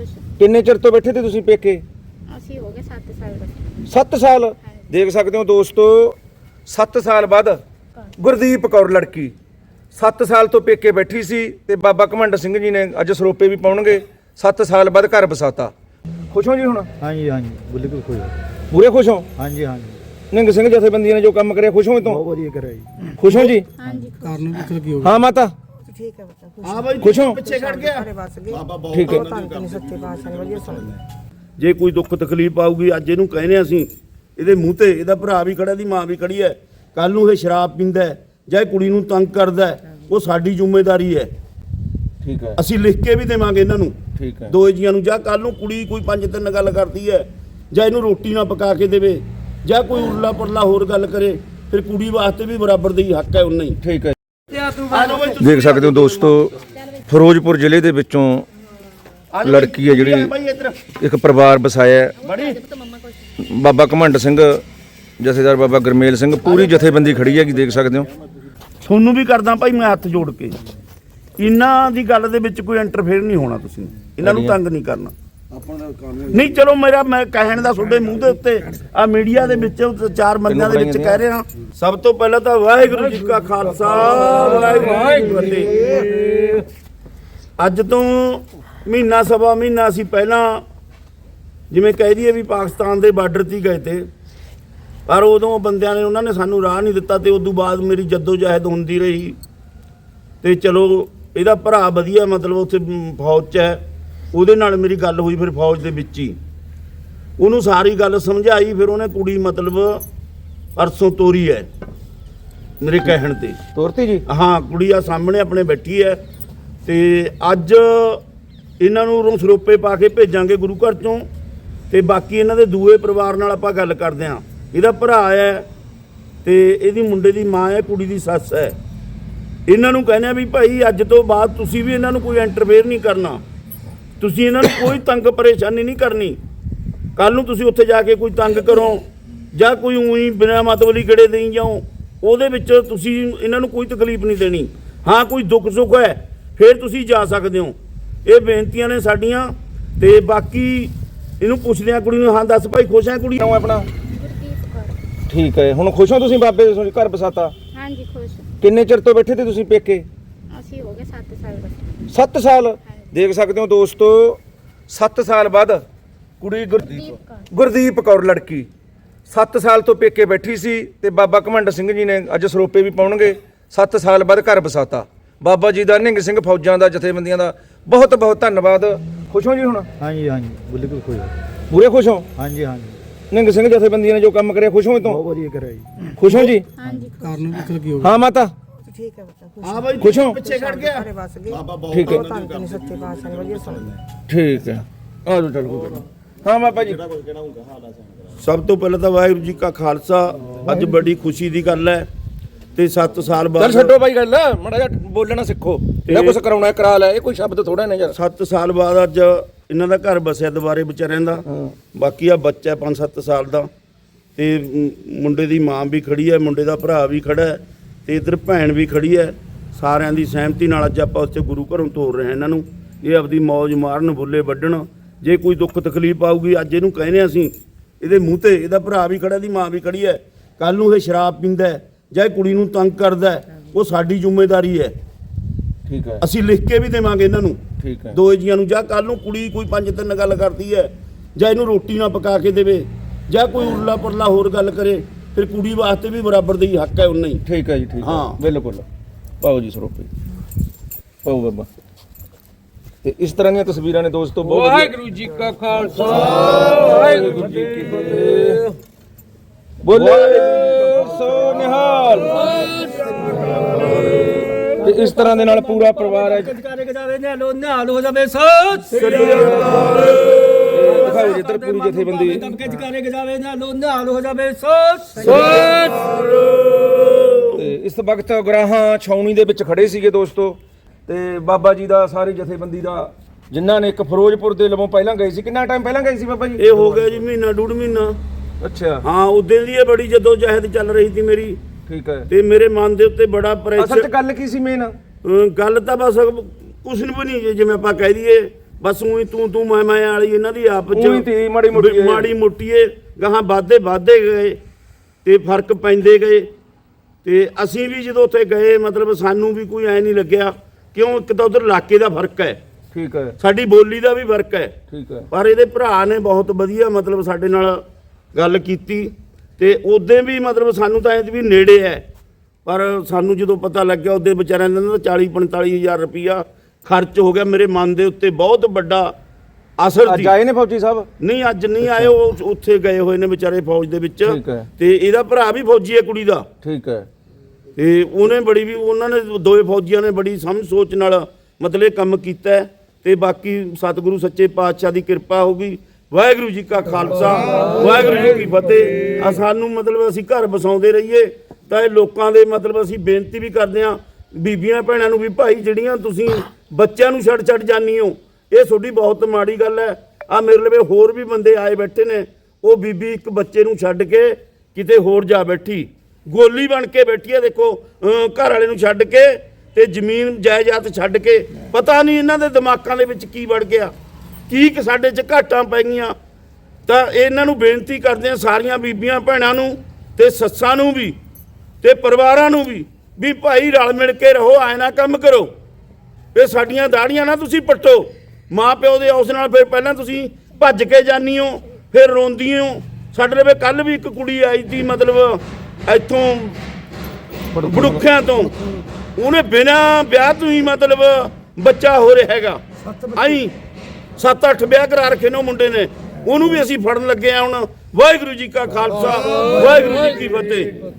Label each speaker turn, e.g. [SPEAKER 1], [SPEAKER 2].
[SPEAKER 1] ਖੁਸ਼।
[SPEAKER 2] ਕਿੰਨੇ ਚਿਰ ਤੋਂ ਬੈਠੇ ਤੇ ਤੁਸੀਂ ਪੇਕੇ?
[SPEAKER 1] ਅਸੀਂ ਹੋ ਗਏ 7 ਸਾਲ ਬੈਠੇ।
[SPEAKER 2] 7 ਸਾਲ? ਦੇਖ ਸਕਦੇ ਹੋ ਦੋਸਤੋ 7 ਸਾਲ ਬਾਅਦ ਗੁਰਦੀਪ ਕੌਰ ਲੜਕੀ। 7 ਸਾਲ ਤੋਂ ਪੇਕੇ ਬੈਠੀ ਸੀ ਤੇ ਬਾਬਾ ਘਮੰਡ ਸਿੰਘ ਜੀ ਨੇ ਅੱਜ ਸਰੋਪੇ ਵੀ ਪਾਉਣਗੇ। 7 ਸਾਲ ਬਾਅਦ ਘਰ ਬਸਾਤਾ। ਖੁਸ਼ ਹੋ ਜੀ ਹੁਣ?
[SPEAKER 3] ਹਾਂਜੀ ਹਾਂਜੀ ਬਿਲਕੁਲ ਖੁਸ਼
[SPEAKER 2] ਪੂਰੇ ਖੁਸ਼ ਹੋ?
[SPEAKER 3] ਹਾਂਜੀ ਹਾਂਜੀ।
[SPEAKER 2] ਨਿੰਗ ਸਿੰਘ ਜਥੇਬੰਦੀਆਂ ਨੇ ਜੋ ਕੰਮ ਕਰਿਆ ਖੁਸ਼ ਹੋ ਇਹ ਤੋਂ?
[SPEAKER 3] ਬਹੁਤ ਵਧੀਆ ਕਰਿਆ ਜੀ।
[SPEAKER 2] ਖੁਸ਼ ਹੋ ਜੀ?
[SPEAKER 1] ਹਾਂਜੀ
[SPEAKER 3] ਕਾਰਨ ਪੁੱਛ ਕੀ ਹੋ
[SPEAKER 2] ਹਾਂ ਮਾਤਾ।
[SPEAKER 4] ਠੀਕ ਹੈ ਬੱਚਾ
[SPEAKER 3] ਹਾਂ ਬਾਈ
[SPEAKER 2] ਖੁਸ਼ ਹੋ।
[SPEAKER 3] ਪਿੱਛੇ ਖੜ ਗਿਆ।
[SPEAKER 4] ਸਾਰੇ ਬਸ ਗਏ।
[SPEAKER 2] ਠੀਕ ਹੈ
[SPEAKER 4] ਧੰਨ ਧੰਨ ਸੱਚੇ ਪਾਤਸ਼ਾਹ ਨੇ ਵਧੀਆ ਸੁਣ
[SPEAKER 5] ਜੇ ਕੋਈ ਦੁੱਖ ਤਕਲੀਫ ਆਊਗੀ ਅੱਜ ਇਹਨੂੰ ਕਹਿੰਦੇ ਹਾਂ ਅਸੀਂ ਇਹਦੇ ਮੂੰਹ ਤੇ ਇਹਦਾ ਭਰਾ ਵੀ ਖੜਾ ਦੀ ਮਾਂ ਵੀ ਖੜੀ ਹੈ। ਕੱਲ ਨੂੰ ਇਹ ਸ਼ਰਾਬ ਪੀਂਦਾ ਹੈ ਜਾਂ ਇਹ ਕੁੜੀ ਨੂੰ ਤੰਗ ਕਰਦਾ ਹੈ ਉਹ ਸਾਡੀ ਜ਼ਿੰਮੇਵਾਰੀ ਹੈ।
[SPEAKER 2] ਠੀਕ ਹੈ।
[SPEAKER 5] ਅਸੀਂ ਲਿਖ ਕੇ ਵੀ ਦੇਵਾਂਗੇ ਇਹਨਾਂ ਨੂੰ।
[SPEAKER 2] ਠੀਕ ਹੈ।
[SPEAKER 5] ਦੋਏ ਜੀਆਂ ਨੂੰ ਜਾਂ ਕੱਲ ਨੂੰ ਕੁੜੀ ਕੋਈ ਪੰਜ ਤਿੰਨ ਗੱਲ ਕਰਦੀ ਹੈ ਜਾਂ ਇਹਨੂੰ ਰੋਟੀ ਨਾ ਪਕਾ ਕੇ ਦੇਵੇ ਜਾਂ ਕੋਈ ਉਰਲਾ ਪਰਲਾ ਹੋਰ ਗੱਲ ਕਰੇ ਫਿਰ ਕੁੜੀ ਵਾਸਤੇ ਵੀ ਬਰਾਬਰ ਦੀ ਹੱਕ ਹੈ ਉਹਨਾਂ ਹੀ।
[SPEAKER 2] ਠੀਕ ਹੈ। ਦੇਖ ਸਕਦੇ ਹੋ ਦੋਸਤੋ ਫਿਰੋਜ਼ਪੁਰ ਜ਼ਿਲ੍ਹੇ ਦੇ ਵਿੱਚੋਂ ਲੜਕੀ ਹੈ ਜਿਹੜੀ- ਇੱਕ ਪਰਿਵਾਰ ਵਸਾਇਆ ਬਾਬਾ ਘਮੰਡ ਸਿੰਘ ਜਥੇਦਾਰ ਬਾਬਾ ਗਰਮੇਲ ਸਿੰਘ ਪੂਰੀ ਜਥੇਬੰਦੀ ਖੜੀ ਹੈਗੀ ਦੇਖ ਸਕਦੇ ਹੋ।
[SPEAKER 5] ਤੁਹਾਨੂੰ ਵੀ ਕਰਦਾ ਭਾਈ ਮੈਂ ਹੱਥ ਜੋੜ ਕੇ। ਇਹਨਾਂ ਦੀ ਗੱਲ ਦੇ ਵਿੱਚ ਕੋਈ ਇੰਟਰਫੇਅਰ ਨਹੀਂ ਹੋਣਾ ਤੁਸੀਂ। ਇਹਨਾਂ ਨੂੰ ਤੰਗ ਨਹੀਂ ਕਰਨਾ। ਨਹੀਂ ਚਲੋ ਮੇਰਾ ਮੈਂ ਕਹਿਣ ਦਾ ਤੁਹਾਡੇ ਮੂੰਹ ਦੇ ਉੱਤੇ ਆ ਮੀਡੀਆ ਦੇ ਵਿੱਚ ਚਾਰ ਬੰਦਿਆਂ ਦੇ ਵਿੱਚ ਕਹਿ ਰਿਹਾ। ਸਭ ਤੋਂ ਪਹਿਲਾਂ ਤਾਂ ਵਾਹਿਗੁਰੂ ਜੀ ਕਾ ਖਾਲਸਾ ਵਾਹਿਗੁਰੂ ਜੀ ਕੀ ਫਤਿਹ। ਅੱਜ ਤੋਂ ਮਹੀਨਾ ਸਵਾ ਮਹੀਨਾ ਅਸੀਂ ਪਹਿਲਾਂ ਜਿਵੇਂ ਕਹਿ ਦਈਏ ਵੀ ਪਾਕਿਸਤਾਨ ਦੇ ਬਾਰਡਰ ਤੇ ਗਏ ਤੇ। ਪਰ ਉਦੋਂ ਬੰਦਿਆਂ ਨੇ ਉਹਨਾਂ ਨੇ ਸਾਨੂੰ ਰਾਹ ਨਹੀਂ ਦਿੱਤਾ ਤੇ ਉਦੋਂ ਬਾਅਦ ਮੇਰੀ ਜੱਦੋ ਜਹਿਦ ਹੁੰਦੀ ਰਹੀ। ਤੇ ਚਲੋ ਇਹਦਾ ਭਰਾ ਵਧੀਆ ਮਤਲਬ ਉੱਥੇ ਫੌਜ 'ਚ ਹੈ। ਉਹਦੇ ਨਾਲ ਮੇਰੀ ਗੱਲ ਹੋਈ ਫਿਰ ਫੌਜ ਦੇ ਵਿੱਚ ਹੀ। ਉਹਨੂੰ ਸਾਰੀ ਗੱਲ ਸਮਝਾਈ ਫਿਰ ਉਹਨੇ ਕੁੜੀ ਮਤਲਬ ਪਰਸੋਂ ਤੋਰੀ ਹੈ ਮੇਰੇ ਕਹਿਣ ਤੇ।
[SPEAKER 2] ਤੋਰਤੀ ਜੀ?
[SPEAKER 5] ਹਾਂ ਕੁੜੀ ਆ ਸਾਹਮਣੇ ਆਪਣੇ ਬੈਠੀ ਹੈ ਤੇ ਅੱਜ ਇਹਨਾਂ ਨੂੰ ਰੋਂ ਸਰੋਪੇ ਪਾ ਕੇ ਭੇਜਾਂਗੇ ਗੁਰੂ ਘਰ ਚੋਂ ਤੇ ਬਾਕੀ ਇਹਨਾਂ ਦੇ ਦੂਏ ਪਰਿਵਾਰ ਨਾਲ ਆਪਾਂ ਗੱਲ ਕਰਦੇ ਆਂ ਇਹਦਾ ਭਰਾ ਹੈ ਤੇ ਇਹਦੀ ਮੁੰਡੇ ਦੀ ਮਾਂ ਹੈ ਕੁੜੀ ਦੀ ਸੱਸ ਹੈ। ਇਹਨਾਂ ਨੂੰ ਕਹਿੰਦੇ ਆ ਵੀ ਭਾਈ ਅੱਜ ਤੋਂ ਬਾਅਦ ਤੁਸੀਂ ਵੀ ਇਹਨਾਂ ਨੂੰ ਕੋਈ ਇੰਟਰਫੇਅਰ ਨਹੀਂ ਕਰਨਾ। ਤੁਸੀਂ ਇਹਨਾਂ ਨੂੰ ਕੋਈ ਤੰਗ ਪਰੇਸ਼ਾਨੀ ਨਹੀਂ ਕਰਨੀ। ਕੱਲ ਨੂੰ ਤੁਸੀਂ ਉੱਥੇ ਜਾ ਕੇ ਕੋਈ ਤੰਗ ਕਰੋ ਜਾਂ ਕੋਈ ਉਹੀ ਬਿਨਾਂ ਮਤਲਬੀ ਗੜੇ ਦੇਈ ਜਾਓ ਉਹਦੇ ਵਿੱਚ ਤੁਸੀਂ ਇਹਨਾਂ ਨੂੰ ਕੋਈ ਤਕਲੀਫ ਨਹੀਂ ਦੇਣੀ। ਹਾਂ ਕੋਈ ਦੁੱਖ ਸੁੱਖ ਹੈ ਫਿਰ ਤੁਸੀਂ ਜਾ ਸਕਦੇ ਹੋ। ਇਹ ਬੇਨਤੀਆਂ ਨੇ ਸਾਡੀਆਂ ਤੇ ਬਾਕੀ ਇਹਨੂੰ ਪੁੱਛਦੇ ਆ ਕੁੜੀ ਨੂੰ ਹਾਂ ਦੱਸ ਭਾਈ ਖੁਸ਼ ਹੈ ਕੁੜੀ?
[SPEAKER 2] ਨਾਮ ਆਪਣਾ?
[SPEAKER 1] ਗੁਰਦੀਪ ਕੌਰ
[SPEAKER 2] ਠੀਕ ਹੈ ਹੁਣ ਖੁਸ਼ ਹੋ ਤੁਸੀਂ ਬਾਬੇ ਦੇ ਘਰ ਬਸਾਤਾ
[SPEAKER 1] ਹਾਂਜੀ ਖੁਸ਼
[SPEAKER 2] ਕਿੰਨੇ ਚਿਰ ਤੋਂ ਬੈਠੇ ਤੇ ਤੁਸੀਂ ਪੇਕੇ?
[SPEAKER 1] ਅਸੀਂ ਹੋ ਗਏ 7 ਸਾਲ ਬੈਠੇ
[SPEAKER 2] 7 ਸਾਲ? ਦੇਖ ਸਕਦੇ ਹੋ ਦੋਸਤੋ 7 ਸਾਲ ਬਾਅਦ ਕੁੜੀ ਗੁਰਦੀਪ
[SPEAKER 1] ਗੁਰਦੀਪ ਕੌਰ
[SPEAKER 2] ਲੜਕੀ। 7 ਸਾਲ ਤੋਂ ਪੇਕੇ ਬੈਠੀ ਸੀ ਤੇ ਬਾਬਾ ਘਮੰਡ ਸਿੰਘ ਜੀ ਨੇ ਅੱਜ ਸਰੋਪੇ ਵੀ ਪਾਉਣਗੇ। 7 ਸਾਲ ਬਾਅਦ ਘਰ ਬਸਾਤਾ। ਬਾਬਾ ਜੀ ਦਾ ਨਿੰਗ ਸਿੰਘ ਫੌਜਾਂ ਦਾ ਜਥੇਬੰਦੀਆਂ ਦਾ ਬਹੁਤ ਬਹੁਤ ਧੰਨਵਾਦ। ਖੁਸ਼ ਹੋ ਜੀ ਹੁਣ?
[SPEAKER 3] ਹਾਂਜੀ ਹਾਂਜੀ ਬਿਲਕੁਲ ਖੁਸ਼
[SPEAKER 2] ਪੂਰੇ ਖੁਸ਼ ਹੋ?
[SPEAKER 3] ਹਾਂਜੀ ਹਾਂਜੀ।
[SPEAKER 2] ਨਿੰਗ ਸਿੰਘ ਜਥੇਬੰਦੀਆਂ ਨੇ ਜੋ ਕੰਮ ਕਰਿਆ ਖੁਸ਼ ਹੋ ਤੋਂ?
[SPEAKER 3] ਬਹੁਤ ਵਧੀਆ ਕਰਿਆ ਜੀ।
[SPEAKER 2] ਖੁਸ਼ ਹੋ ਜੀ?
[SPEAKER 1] ਹਾਂਜੀ
[SPEAKER 3] ਕਾਰਨ ਪੁੱਛ ਕੀ ਹੋ
[SPEAKER 2] ਹਾਂ ਮਾਤਾ।
[SPEAKER 4] ਠੀਕ ਹੈ ਬੱਚਾ ਖੁਸ਼
[SPEAKER 5] ਹਾਂ ਬਾਈ
[SPEAKER 2] ਖੁਸ਼ ਹੋ।
[SPEAKER 5] ਪਿੱਛੇ ਖੜ ਗਿਆ।
[SPEAKER 4] ਸਾਰੇ ਬਸ ਗਏ।
[SPEAKER 2] ਠੀਕ ਹੈ।
[SPEAKER 4] ਧੰਨ ਧੰਨ ਸੱਚੇ ਪਾਤਸ਼ਾਹ ਨੇ ਵਧੀਆ ਸੁਣ
[SPEAKER 2] ਠੀਕ ਹੈ। ਆ ਜਾਓ ਚਲੋ ਹਾਂ ਬਾਬਾ ਜੀ।
[SPEAKER 5] ਸਭ ਤੋਂ ਪਹਿਲਾਂ ਤਾਂ ਵਾਹਿਗੁਰੂ ਜੀ ਕਾ ਖਾਲਸਾ ਅੱਜ ਬੜੀ ਖੁਸ਼ੀ ਦੀ ਗੱਲ ਹੈ ਤੇ 7 ਸਾਲ
[SPEAKER 2] ਚੱਲ
[SPEAKER 5] ਬਾਅਦ
[SPEAKER 2] ਛੱਡੋ ਬਾਈ ਗੱਲ ਮੜਾ ਜਾ ਬੋਲਣਾ ਸਿੱਖੋ। ਜਿਹੜਾ ਕੁਝ ਕਰਾਉਣਾ ਹੈ, ਕਰਾ ਲੈ ਇਹ ਕੋਈ ਸ਼ਬਦ ਥੋੜਾ ਨਾ ਯਾਰ।
[SPEAKER 5] 7 ਸਾਲ ਬਾਅਦ ਅੱਜ ਇਹਨਾਂ ਦਾ ਘਰ ਬਸਿਆ ਦੁਬਾਰੇ ਵਿਚਾਰਿਆਂ ਦਾ। ਬਾਕੀ ਆ ਬੱਚਾ 5-7 ਸਾਲ ਦਾ। ਤੇ ਮ- ਮੁੰਡੇ ਦੀ ਮਾਂ ਵੀ ਖੜੀ ਹੈ ਮੁੰਡੇ ਦਾ ਭਰਾ ਵੀ ਖੜਾ ਹੈ। ਤੇ ਇਧਰ ਭੈਣ ਵੀ ਖੜੀ ਹੈ। ਸਾਰਿਆਂ ਦੀ ਸਹਿਮਤੀ ਨਾਲ ਅੱਜ ਆਪਾਂ ਉੱਥੇ ਗੁਰੂ ਘਰੋਂ ਤੋਰ ਰਹੇ ਹਾਂ ਇਹਨਾਂ ਨੂੰ। ਇਹ ਆਪਦੀ ਮੌਜ ਮਾਰਨ ਬੁੱਲੇ ਵੱਢਣ। ਜੇ ਕੋਈ ਦੁੱਖ ਤਕਲੀਫ ਆਊਗੀ ਅੱਜ ਇਹਨੂੰ ਕਹਿੰਦੇ ਅਸੀਂ। ਇਹਦੇ ਮੂੰਹ ਤੇ ਇਹਦਾ ਭਰਾ ਵੀ ਖੜਾ ਦੀ ਮਾਂ ਵੀ ਖੜੀ ਹੈ। ਕੱਲ ਨੂੰ ਇਹ ਸ਼ਰਾਬ ਪੀਂਦਾ ਜਾਂ ਇਹ ਕੁੜੀ ਨੂੰ ਤੰਗ ਕਰਦਾ ਉਹ ਸਾਡੀ ਜ਼ਿੰਮੇਵਾਰੀ ਹੈ।
[SPEAKER 2] ਠੀਕ ਹੈ।
[SPEAKER 5] ਅਸੀਂ ਲਿਖ ਕੇ ਵੀ ਦੇਵਾਂਗੇ ਇਹਨਾਂ ਨੂੰ।
[SPEAKER 2] ਠੀਕ ਹੈ।
[SPEAKER 5] ਦੋਏ ਜੀਆਂ ਨੂੰ ਜਾਂ ਕੱਲ ਨੂੰ ਕੁੜੀ ਕੋਈ ਪੰਜ ਤਿੰਨ ਗੱਲ ਕਰਦੀ ਹੈ ਜਾਂ ਇਹਨੂੰ ਰੋਟੀ ਨਾ ਪਕਾ ਕੇ ਦੇਵੇ ਜਾਂ ਕੋਈ ਉਰਲਾ ਪਰਲਾ ਹੋਰ ਗੱਲ ਕਰੇ। ਫਿਰ ਕੁੜੀ ਵਾਸਤੇ ਵੀ ਬਰਾਬਰ ਦੀ ਹੱਕ ਹੈ ਉਹਨਾਂ ਹੀ
[SPEAKER 2] ਠੀਕ ਹੈ ਜੀ ਠੀਕ ਹੈ
[SPEAKER 5] ਹਾਂ।
[SPEAKER 2] ਬਿਲਕੁਲ ਪਾਓ ਜੀ ਸਰੋਪੇ ਪਾਓ ਬਾਬਾ ਤੇ ਇਸ ਤਰ੍ਹਾਂ ਦੀਆਂ ਤਸਵੀਰਾਂ ਨੇ ਦੋਸਤੋ ਬਹੁਤ ਵਧੀਆ।
[SPEAKER 6] ਵਾਹਿਗੁਰੂ ਜੀ ਕਾ ਖਾਲਸਾ ਵਾਹਿਗੁਰੂ ਜੀ ਕੀ ਫਤਿਹ
[SPEAKER 2] ਬੋਲੇ ਸੋ ਨਿਹਾਲ ਤੇ ਇਸ ਤਰ੍ਹਾਂ ਦੇ ਨਾਲ ਪੂਰਾ ਪਰਿਵਾਰ ਹੈ
[SPEAKER 6] ਕਰੇ ਗਜਾਵੇ ਨਾਲੋ ਨਾਲ ਹੋ ਜਾਵੇ ਸੋਚ
[SPEAKER 2] ਦਿਖਾਓ ਜਿੱਧਰ ਪੂਰੀ ਜਥੇਬੰਦੀ।
[SPEAKER 6] ਦਮ ਕੇ ਕਰੇ ਗਜਾਵੇ ਨਾਲੋ ਨਾਲ ਹੋ ਜਾਵੇ ਸੋਚ ਸੋਚ
[SPEAKER 2] ਤੇ ਇਸ ਵਕਤ ਗਰਾਹਾਂ ਛਾਉਣੀ ਦੇ ਵਿੱਚ ਖੜੇ ਸੀਗੇ ਦੋਸਤੋ ਤੇ ਬਾਬਾ ਜੀ ਦਾ ਸਾਰੀ ਜਥੇਬੰਦੀ ਦਾ ਜਿਨ੍ਹਾਂ ਨੇ ਇੱਕ ਫਿਰੋਜ਼ਪੁਰ ਦੇ ਲਵੋਂ ਪਹਿਲਾਂ ਗਏ ਸੀ। ਕਿੰਨਾ ਟਾਈਮ ਪਹਿਲਾਂ ਗਏ ਸੀ ਬਾਬਾ ਜੀ?
[SPEAKER 5] ਇਹ ਹੋ ਗਿਆ ਜੀ ਮਹੀਨਾ ਡੂਢ ਮਹੀਨਾ।
[SPEAKER 2] ਅੱਛਾ।
[SPEAKER 5] ਹਾਂ ਉਦੋਂ ਦੀ ਇਹ ਬੜੀ ਜਦੋਂ ਜਹਿਦ ਚੱਲ ਰਹੀ ਸੀ ਮੇਰੀ।
[SPEAKER 2] ਠੀਕ ਹੈ।
[SPEAKER 5] ਤੇ ਮੇਰੇ ਮਨ ਦੇ ਉੱਤੇ ਬੜਾ
[SPEAKER 2] ਅਸਲ 'ਚ
[SPEAKER 5] ਪ੍ਰੈਸ਼ਰ
[SPEAKER 2] ਗੱਲ ਕੀ ਸੀ ਮੇਨ
[SPEAKER 5] ਗੱਲ ਤਾਂ ਬਸ ਕੁਛ ਨਹੀਂ ਬਣੀ ਜਿਵੇਂ ਆਪਾਂ ਕਹਿ ਦਈਏ। ਬਸ ਉਹੀ ਤੂੰ ਤੂੰ ਮੈਂ ਮੈਂ ਵਾਲੀ ਇਹਨਾਂ ਦੀ ਆਪ ਚ
[SPEAKER 2] ਊਈਂ ਤੀ ਮਾੜੀ ਮੋਟੀ ਇਹ।
[SPEAKER 5] ਮਾੜੀ ਮੋਟੀਏ ਗਾਹਾਂ ਵਾਧੇ ਵਾਧੇ ਗਏ ਤੇ ਫ਼ਰਕ ਪੈਂਦੇ ਗਏ। ਤੇ ਅਸੀਂ ਵੀ ਜਦੋਂ ਉੱਥੇ ਗਏ ਮਤਲਬ ਸਾਨੂੰ ਵੀ ਕੋਈ ਐ ਨਹੀਂ ਲੱਗਿਆ ਕਿਉਂ ਇੱਕ ਤਾਂ ਉਧਰ ਇਲਾਕੇ ਦਾ ਫ਼ਰਕ ਹੈ।
[SPEAKER 2] ਠੀਕ ਹੈ।
[SPEAKER 5] ਸਾਡੀ ਬੋਲੀ ਦਾ ਵੀ ਫ਼ਰਕ ਹੈ।
[SPEAKER 2] ਠੀਕ ਹੈ।
[SPEAKER 5] ਪਰ ਇਹਦੇ ਭਰਾ ਨੇ ਬਹੁਤ ਵਧੀਆ ਮਤਲਬ ਸਾਡੇ ਨਾਲ ਗੱਲ ਕੀਤੀ ਤੇ ਉਦੋਂ ਵੀ ਮਤਲਬ ਸਾਨੂੰ ਤਾਂ ਇਹ ਵੀ ਨੇੜੇ ਹੈ। ਪਰ ਸਾਨੂੰ ਜਦੋਂ ਪਤਾ ਲੱਗਿਆ ਉਹਦੇ ਵਿਚਾਰਿਆਂ ਦਾ ਨਾ 40 45 ਹਜ਼ਾਰ ਰੁਪਈਆ ਖਰਚ ਹੋ ਗਿਆ ਮੇਰੇ ਮਨ ਦੇ ਉੱਤੇ ਬਹੁਤ ਵੱਡਾ ਅਸਰ
[SPEAKER 2] ਅੱਜ ਆਏ ਨੇ ਫੌਜੀ ਸਾਹਿਬ?
[SPEAKER 5] ਨਹੀਂ ਅੱਜ ਨਹੀਂ ਆਏ ਉਹ ਉੱਥੇ ਗਏ ਹੋਏ ਨੇ ਵਿਚਾਰੇ ਫੌਜ ਦੇ ਵਿੱਚ।
[SPEAKER 2] ਠੀਕ ਹੈ।
[SPEAKER 5] ਤੇ ਇਹਦਾ ਭਰਾ ਵੀ ਫੌਜੀ ਹੈ ਕੁੜੀ ਦਾ।
[SPEAKER 2] ਠੀਕ ਹੈ।
[SPEAKER 5] ਤੇ ਉਹਨੇ ਬੜੀ ਵੀ ਉਹਨਾਂ ਨੇ ਦੋਏ ਫੌਜੀਆਂ ਨੇ ਬੜੀ ਸਮਝ ਸੋਚ ਨਾਲ ਮਤਲਬ ਇਹ ਕੰਮ ਕੀਤਾ ਹੈ। ਤੇ ਬਾਕੀ ਸਤਿਗੁਰੂ ਸੱਚੇ ਪਾਤਸ਼ਾਹ ਦੀ ਕਿਰਪਾ ਹੋਗੀ ਵਾਹਿਗੁਰੂ ਜੀ ਕਾ ਖਾਲਸਾ ਵਾਹਿਗੁਰੂ ਜੀ ਕੀ ਫਤਿਹ। ਆ ਸਾਨੂੰ ਮਤਲਬ ਅਸੀਂ ਘਰ ਬਸਾਉਂਦੇ ਰਹੀਏ ਤਾਂ ਇਹ ਲੋਕਾਂ ਦੇ ਮਤਲਬ ਅਸੀਂ ਬੇਨਤੀ ਵੀ ਕਰਦੇ ਹਾਂ ਬੀਬੀਆਂ ਭੈਣਾਂ ਨੂੰ ਵੀ ਭਾਈ ਜਿਹੜੀਆਂ ਤੁਸੀਂ ਬੱਚਿਆਂ ਨੂੰ ਛੱਡ ਛੱਡ ਜਾਨੀ ਹੋ ਇਹ ਤੁਹਾਡੀ ਬਹੁਤ ਮਾੜੀ ਗੱਲ ਹੈ ਆ ਮੇਰੇ ਲਵੇ ਹੋਰ ਵੀ ਬੰਦੇ ਆਏ ਬੈਠੇ ਨੇ। ਉਹ ਬੀਬੀ ਇੱਕ ਬੱਚੇ ਨੂੰ ਛੱਡ ਕੇ ਕਿਤੇ ਹੋਰ ਜਾ ਬੈਠੀ। ਗੋਲੀ ਬਣ ਕੇ ਬੈਠੀ ਹੈ ਦੇਖੋ ਘਰ ਵਾਲੇ ਨੂੰ ਛੱਡ ਕੇ ਤੇ ਜ਼ਮੀਨ, ਜਾਇਦਾਦ ਛੱਡ ਕੇ। ਪਤਾ ਨਹੀਂ ਇਹਨਾਂ ਦੇ ਦਿਮਾਗਾਂ ਦੇ ਵਿੱਚ ਕੀ ਵੜ ਗਿਆ। ਕੀ ਕਿ ਸਾਡੇ 'ਚ ਘਾਟਾਂ ਪੈ ਗਈਆਂ। ਤਾਂ ਇਹਨਾਂ ਨੂੰ ਬੇਨਤੀ ਕਰਦੇ ਆ ਸਾਰੀਆਂ ਬੀਬੀਆਂ ਭੈਣਾਂ ਨੂੰ ਤੇ ਸੱਸਾਂ ਨੂੰ ਵੀ ਤੇ ਪਰਿਵਾਰਾਂ ਨੂੰ ਵੀ ਵੀ ਭਾਈ ਰਲ ਮਿਲ ਕੇ ਰਹੋ ਐ ਨਾ ਕੰਮ ਕਰੋ। ਇਹ ਸਾਡੀਆਂ ਦਾੜੀਆਂ ਨਾ ਤੁਸੀਂ ਪੱਟੋ। ਮਾਂ ਪਿਓ ਦੇ ਉਸ ਨਾਲ ਫਿਰ ਪਹਿਲਾਂ ਤੁਸੀਂ ਭੱਜ ਕੇ ਜਾਨੀ ਹੋ ਫਿਰ ਰੋਂਦੀ ਹੋ। ਸਾਡੇ ਲਵੇ ਕੱਲ ਵੀ ਇੱਕ ਕੁੜੀ ਆਈ ਸੀ ਮਤਲਬ ਇੱਥੋਂ ਬੜੁੱਖਿਆਂ ਤੋਂ। ਉਹਨੇ ਬਿਨਾਂ ਵਿਆਹ ਤੋਂ ਹੀ ਮਤਲਬ ਬੱਚਾ ਹੋ ਰਿਹਾ ਹੈਗਾ। ਆਈ 7-8 ਵਿਆਹ ਕਰਾ ਰੱਖੇ ਨੇ ਮੁੰਡੇ ਨੇ। ਉਹਨੂੰ ਵੀ ਅਸੀਂ ਫੜਨ ਲੱਗੇ ਆ ਹੁਣ। ਵਾਹਿਗੁਰੂ ਜੀ ਕਾ ਖਾਲਸਾ ਵਾਹਿਗੁਰੂ ਜੀ ਕੀ ਫਤਿਹ।